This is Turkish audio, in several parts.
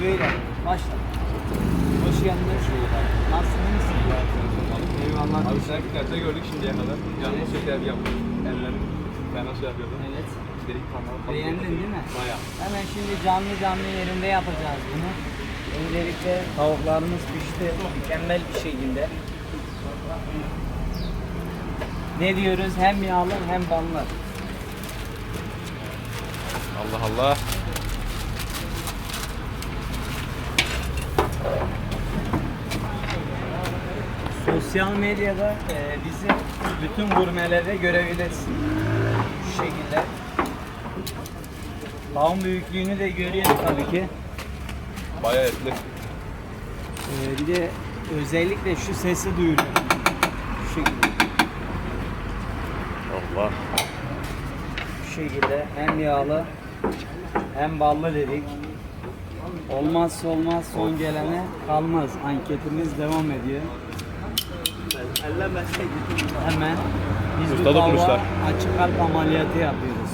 kiloyla. Başla. Hoş geldin. Nasılsınız? Eyvallah. Abi sen nerede gördük şimdiye kadar? Canlı şeker yaptık. Ellerim fena şey yapıyordu. Evet. Delik kanal. Beğendin değil mi? Baya. Hemen şimdi canlı canlı yerinde yapacağız bunu. Öncelikle tavuklarımız pişti mükemmel bir şekilde. Ne diyoruz? Hem yağlı hem ballı. Allah Allah. Sosyal medyada e, bizi bütün gurmelerde görebilirsin. Şu şekilde. Tavuğun büyüklüğünü de görüyorsun tabii ki. Baya etli. Ee, bir de özellikle şu sesi duyuluyor. Şu şekilde. Allah. Şu şekilde hem yağlı hem ballı dedik. Olmazsa olmaz son gelene kalmaz. Anketimiz devam ediyor. Hemen biz bu Usta tavuğa dokunuşlar. açık kalp ameliyatı yapıyoruz.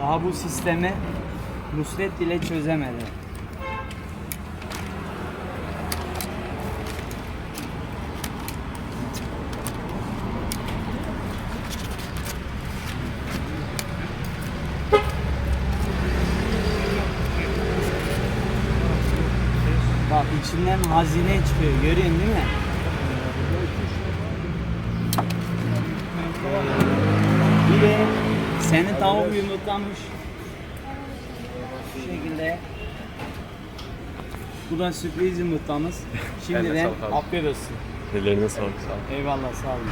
Daha bu sistemi Nusret bile çözemedi. Bak içinden hazine çıkıyor. Görüyorsun değil mi? Bir de senin tavuk yumurtlamış. Şu şekilde. Bu da sürpriz yumurtamız. Şimdiden sağlık abi. afiyet olsun. Ellerine sağlık. Eyvallah sağ olun.